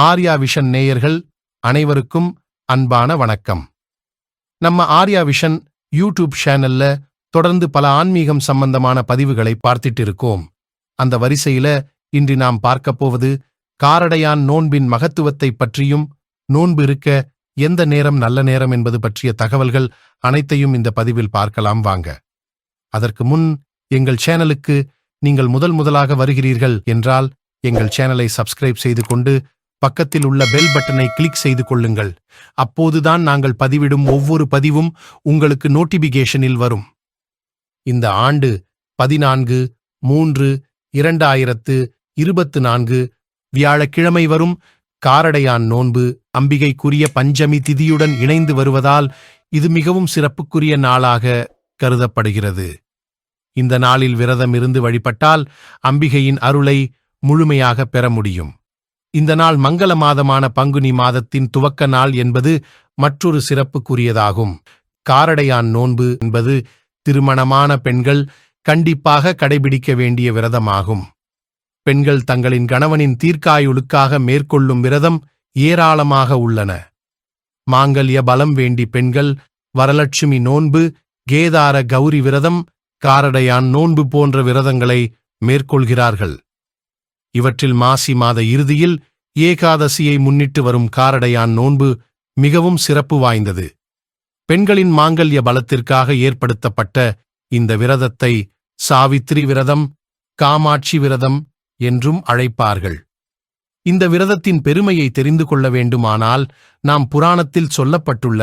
Arya vision நேயர்கள் அனைவருக்கும் அன்பான வணக்கம். நம்ம ஆர்யா விஷன் யூடியூப் சேனல்ல தொடர்ந்து பல ஆன்மீகம் சம்பந்தமான பதிவுகளை பார்த்துட்டு இருக்கோம். அந்த வரிசையில இன்று நாம் பார்க்கப் போவது காரடையான் நோன்பின் மகத்துவத்தைப் பற்றியும் நோன்பு இருக்க எந்த நேரம் நல்ல நேரம் என்பது பற்றிய தகவல்கள் அனைத்தையும் இந்த பதிவில் பார்க்கலாம் வாங்க. அதற்கு முன் எங்கள் சேனலுக்கு நீங்கள் முதல் முதலாக வருகிறீர்கள் என்றால் எங்கள் சேனலை சப்ஸ்கிரைப் செய்து கொண்டு பக்கத்தில் உள்ள பெல் பட்டனை கிளிக் செய்து கொள்ளுங்கள். அப்போதுதான் நாங்கள் பதிவிடும் ஒவ்வொரு பதிவும் உங்களுக்கு நோட்டிபிகேஷனில் வரும். இந்த ஆண்டு பதினான்கு மூன்று இரண்டாயிரத்து இருபத்து நான்கு வியாழக்கிழமை வரும் காரடையான் நோன்பு அம்பிகைக்குரிய பஞ்சமி திதியுடன் இணைந்து வருவதால் இது மிகவும் சிறப்புக்குரிய நாளாக கருதப்படுகிறது. இந்த நாளில் விரதம் இருந்து வழிபட்டால் அம்பிகையின் அருளை முழுமையாக பெற முடியும். இந்த நாள் மங்கள மாதமான பங்குனி மாதத்தின் துவக்க நாள் என்பது மற்றொரு சிறப்புக்குரியதாகும். காரடையான் நோன்பு என்பது திருமணமான பெண்கள் கண்டிப்பாக கடைபிடிக்க வேண்டிய விரதமாகும். பெண்கள் தங்களின் கணவனின் தீர்க்காயுளுக்காக மேற்கொள்ளும் விரதம் ஏராளமாக உள்ளன. மாங்கல்ய பலம் வேண்டி பெண்கள் வரலட்சுமி நோன்பு கேதார கௌரி விரதம் காரடையான் நோன்பு போன்ற விரதங்களை மேற்கொள்கிறார்கள். இவற்றில் மாசி மாத இறுதியில் ஏகாதசியை முன்னிட்டு வரும் காரடையான் நோன்பு மிகவும் சிறப்பு வாய்ந்தது. பெண்களின் மாங்கல்ய பலத்திற்காக ஏற்படுத்தப்பட்ட இந்த விரதத்தை சாவித்திரி விரதம் காமாட்சி விரதம் என்றும் அழைப்பார்கள். இந்த விரதத்தின் பெருமையை தெரிந்து கொள்ள வேண்டுமானால் நாம் புராணத்தில் சொல்லப்பட்டுள்ள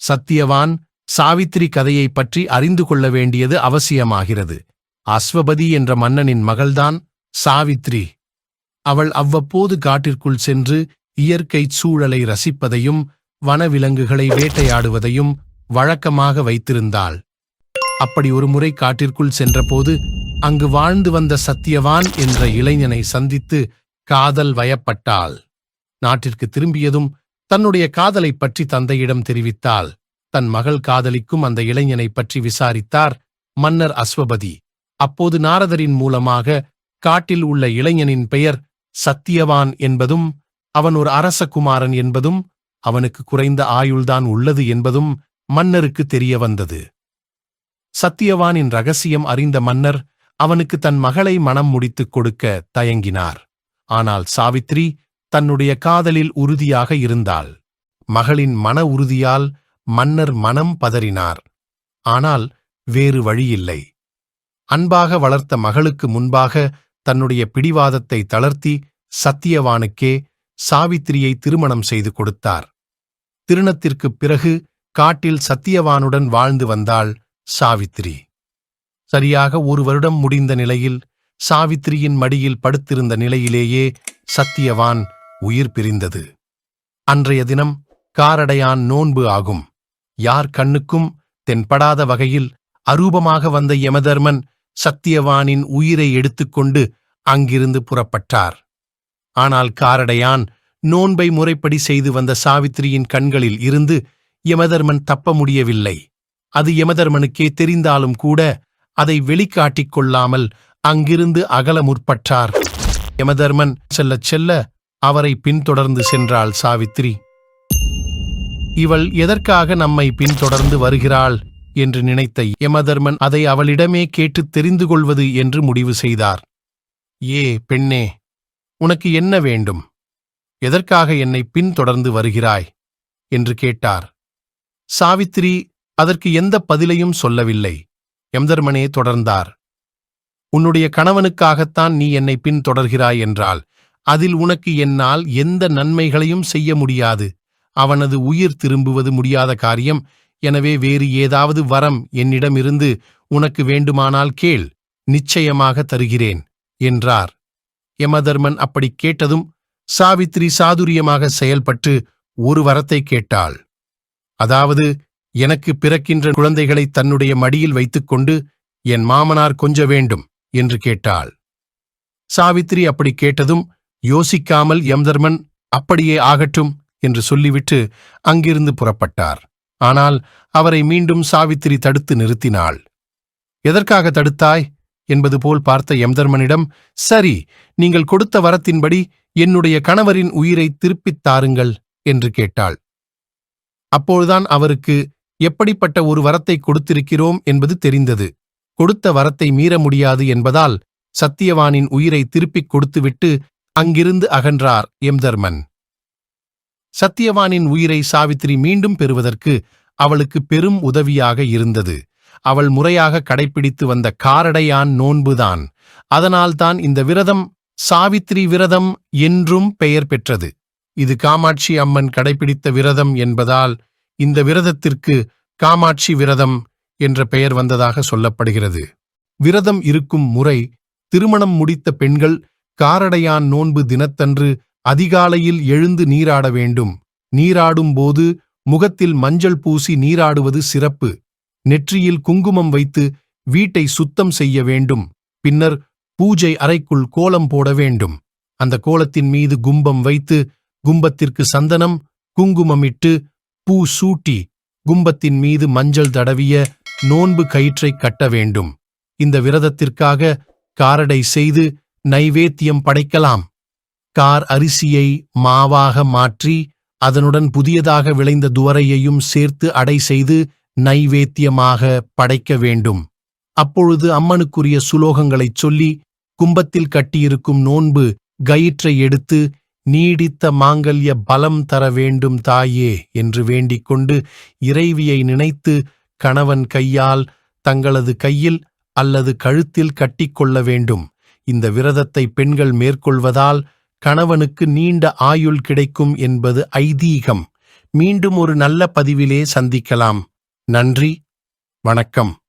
சத்தியவான் சாவித்திரி கதையைப் பற்றி அறிந்து கொள்ள வேண்டியது அவசியமாகிறது. அஸ்வபதி என்ற மன்னனின் மகள்தான் சாவித்ரி அவள் அவ்வப்போது காட்டிற்குள் சென்று இயற்கைச் சூழலை ரசிப்பதையும் வனவிலங்குகளை வேட்டையாடுவதையும் வழக்கமாக வைத்திருந்தாள். அப்படி ஒரு முறை காட்டிற்குள் சென்றபோது அங்கு வாழ்ந்து வந்த சத்தியவான் என்ற இளைஞனை சந்தித்து காதல் வயப்பட்டாள். நாட்டிற்கு திரும்பியதும் தன்னுடைய காதலைப் பற்றி தந்தையிடம் தெரிவித்தாள். தன் மகள் காதலிக்கும் அந்த இளைஞனைப் பற்றி விசாரித்தார் மன்னர் அஸ்வபதி. அப்போது நாரதரின் மூலமாக காட்டில் உள்ள இளைஞனின் பெயர் சத்தியவான் என்பதும் அவன் ஒரு அரசகுமாரன் என்பதும் அவனுக்கு குறைந்த ஆயுள்தான் உள்ளது என்பதும் மன்னருக்கு தெரிய வந்தது. சத்தியவானின் ரகசியம் அறிந்த மன்னர் அவனுக்கு தன் மகளை மனம் முடித்துக் கொடுக்க தயங்கினார். ஆனால் சாவித்ரி தன்னுடைய காதலில் உறுதியாக இருந்தாள். மகளின் மன உறுதியால் மன்னர் மனம் பதறினார். ஆனால் வேறு வழியில்லை. அன்பாக வளர்த்த மகளுக்கு முன்பாக தன்னுடைய பிடிவாதத்தை தளர்த்தி சத்தியவானுக்கே சாவித்திரியை திருமணம் செய்து கொடுத்தார். திருணத்திற்குப் பிறகு காட்டில் சத்தியவானுடன் வாழ்ந்து வந்தாள் சாவித்திரி. சரியாக ஒரு வருடம் முடிந்த நிலையில் சாவித்திரியின் மடியில் படுத்திருந்த நிலையிலேயே சத்தியவான் உயிர் பிரிந்தது. அன்றைய தினம் காரடையான் நோன்பு ஆகும். யார் கண்ணுக்கும் தென்படாத வகையில் அரூபமாக வந்த யமதர்மன் சத்தியவானின் உயிரை எடுத்துக்கொண்டு அங்கிருந்து புறப்பட்டார். ஆனால் காரடையான் நோன்பை முறைப்படி செய்து வந்த சாவித்திரியின் கண்களில் இருந்து யமதர்மன் தப்ப முடியவில்லை. அது யமதர்மனுக்கே தெரிந்தாலும் கூட அதை வெளிக்காட்டிக் கொள்ளாமல் அங்கிருந்து அகல முற்பட்டார். யமதர்மன் செல்லச் செல்ல அவரை பின்தொடர்ந்து சென்றாள் சாவித்திரி. இவள் எதற்காக நம்மை பின்தொடர்ந்து வருகிறாள்? என்று நினைத்த யமதர்மன் அதை அவளிடமே கேட்டுத் தெரிந்து கொள்வது என்று முடிவு செய்தார். ஏ பெண்ணே உனக்கு என்ன வேண்டும்? எதற்காக என்னை பின்தொடர்ந்து வருகிறாய்? என்று கேட்டார். சாவித்திரி அதற்கு எந்த பதிலையும் சொல்லவில்லை. எம்தர்மனே தொடர்ந்தார். உன்னுடைய கணவனுக்காகத்தான் நீ என்னை பின்தொடர்கிறாய் என்றால் அதில் உனக்கு என்னால் எந்த நன்மைகளையும் செய்ய முடியாது. அவனது உயிர் திரும்புவது முடியாத காரியம். எனவே வேறு ஏதாவது வரம் என்னிடமிருந்து உனக்கு வேண்டுமானால் கேள் நிச்சயமாக தருகிறேன் என்றார். யமதர்மன் அப்படி கேட்டதும் சாவித்ரி சாதுரியமாக செயல்பட்டு ஒரு வரத்தை கேட்டாள். அதாவது எனக்கு பிறக்கின்ற குழந்தைகளை தன்னுடைய மடியில் வைத்துக்கொண்டு என் மாமனார் கொஞ்ச வேண்டும் என்று கேட்டாள். சாவித்ரி அப்படி கேட்டதும் யோசிக்காமல் யம்தர்மன் அப்படியே ஆகட்டும் என்று சொல்லிவிட்டு அங்கிருந்து புறப்பட்டார். ஆனால் அவரை மீண்டும் சாவித்திரி தடுத்து நிறுத்தினாள். எதற்காக தடுத்தாய்? என்பது போல் பார்த்த யம்தர்மனிடம் சரி நீங்கள் கொடுத்த வரத்தின்படி என்னுடைய கணவரின் உயிரை திருப்பித் தாருங்கள் என்று கேட்டாள். அப்போதுதான் அவருக்கு எப்படிப்பட்ட ஒரு வரத்தை கொடுத்திருக்கிறோம் என்பது தெரிந்தது. கொடுத்த வரத்தை மீற முடியாது என்பதால் சத்தியவானின் உயிரை திருப்பிக் கொடுத்துவிட்டு அங்கிருந்து அகன்றார் எம்தர்மன் சத்தியவானின் உயிரை சாவித்திரி மீண்டும் பெறுவதற்கு அவளுக்கு பெரும் உதவியாக இருந்தது. அவள் முறையாக கடைப்பிடித்து வந்த காரடையான் நோன்புதான். அதனால்தான் இந்த விரதம் சாவித்திரி விரதம் என்றும் பெயர் பெற்றது. இது காமாட்சி அம்மன் கடைப்பிடித்த விரதம் என்பதால் இந்த விரதத்திற்கு காமாட்சி விரதம் என்ற பெயர் வந்ததாக சொல்லப்படுகிறது. விரதம் இருக்கும் முறை திருமணம் முடித்த பெண்கள் காரடையான் நோன்பு தினத்தன்று அதிகாலையில் எழுந்து நீராட வேண்டும். நீராடும் போது முகத்தில் மஞ்சள் பூசி நீராடுவது சிறப்பு. நெற்றியில் குங்குமம் வைத்து வீட்டை சுத்தம் செய்ய வேண்டும். பின்னர் பூஜை அறைக்குள் கோலம் போட வேண்டும். அந்த கோலத்தின் மீது கும்பம் வைத்து கும்பத்திற்கு சந்தனம் குங்குமமிட்டு பூ சூட்டி கும்பத்தின் மீது மஞ்சள் தடவிய நோன்பு கயிற்றை கட்ட வேண்டும். இந்த விரதத்திற்காக காரடை செய்து நைவேத்தியம் படைக்கலாம். கார் அரிசியை மாவாக மாற்றி அதனுடன் புதியதாக விளைந்த துவரையையும் சேர்த்து அடை செய்து நைவேத்தியமாக படைக்க வேண்டும். அப்பொழுது அம்மனுக்குரிய சுலோகங்களைச் சொல்லி கும்பத்தில் கட்டியிருக்கும் நோன்பு கயிற்றை எடுத்து நீடித்த மாங்கல்ய பலம் தர வேண்டும் தாயே என்று வேண்டிக்கொண்டு இறைவியை நினைத்து கணவன் கையால் தங்களது கையில் அல்லது கழுத்தில் கட்டிக்கொள்ள வேண்டும். இந்த விரதத்தை பெண்கள் மேற்கொள்வதால் கணவனுக்கு நீண்ட ஆயுள் கிடைக்கும் என்பது ஐதீகம். மீண்டும் ஒரு நல்ல பதிவிலே சந்திக்கலாம். நன்றி. வணக்கம்.